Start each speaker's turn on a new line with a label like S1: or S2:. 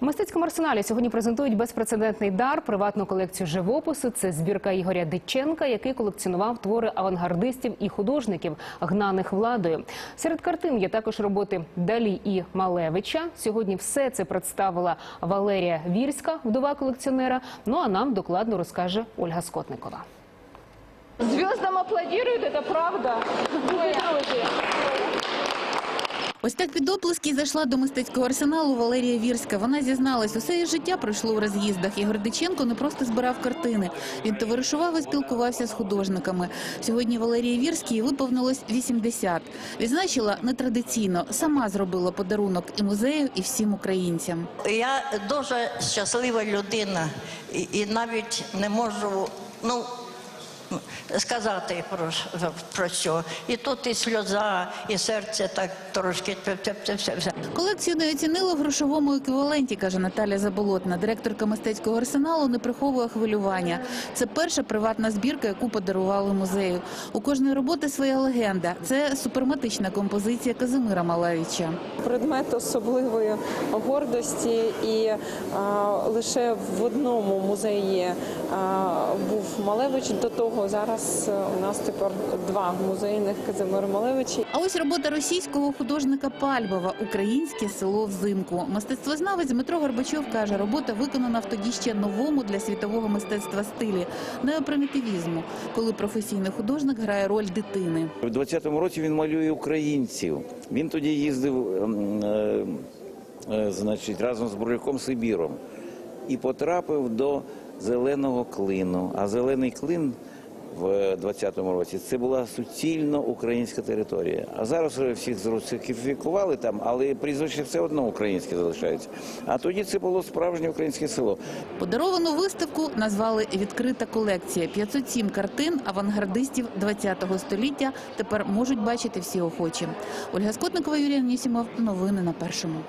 S1: У мистецькому арсеналі сьогодні презентують безпрецедентний дар приватну колекцію живопису. Це збірка Ігоря Диченка, який колекціонував твори авангардистів і художників, гнаних владою. Серед картин є також роботи Далі і Малевича. Сьогодні все це представила Валерія Вірська, вдова колекціонера. Ну а нам докладно розкаже Ольга Скотникова.
S2: Звездам аплодируют, это правда. Друзі.
S3: Ось так під оплески зайшла до мистецького арсеналу Валерія Вірська. Вона зізналась, усе її життя пройшло у роз'їздах. Ігор Диченко не просто збирав картини. Він товаришував і спілкувався з художниками. Сьогодні Валерії Вірській виповнилось 80. Відзначила нетрадиційно. Сама зробила подарунок і музею, і всім українцям.
S4: Я дуже щаслива людина і, і навіть не можу ну, сказати про, про що. І тут і сльоза, і серце так трошки.
S3: Колекцію не оцінили в грошовому еквіваленті, каже Наталя Заболотна. Директорка мистецького арсеналу не приховує хвилювання. Це перша приватна збірка, яку подарували музею. У кожної роботи своя легенда. Це суперматична композиція Казимира Малевича.
S5: предмет особливої гордості, і а, лише в одному музеї а, був Малевич. До того зараз е, у нас тепер два музейних Казимир Малевичі.
S3: А ось робота російського художника Пальбова Українське село взимку. Мистецтвознавець Дмитро Горбачов каже, робота виконана в тоді ще новому для світового мистецтва стилі неопримітивізму, коли професійний художник грає роль дитини.
S6: У 20-му році він малює українців. Він тоді їздив, ем, е, е, значить, разом з Бруляком Сибіром і потрапив до зеленого клину. А зелений клин в 20-му році це була суцільно українська територія. А зараз всіх зрусифікували там, але прізвище все одно українське залишається. А тоді це було справжнє українське село.
S3: Подаровану виставку назвали «Відкрита колекція». 507 картин авангардистів ХХ століття тепер можуть бачити всі охочі. Ольга Скотникова, Юрій Анісімов. Новини на Першому.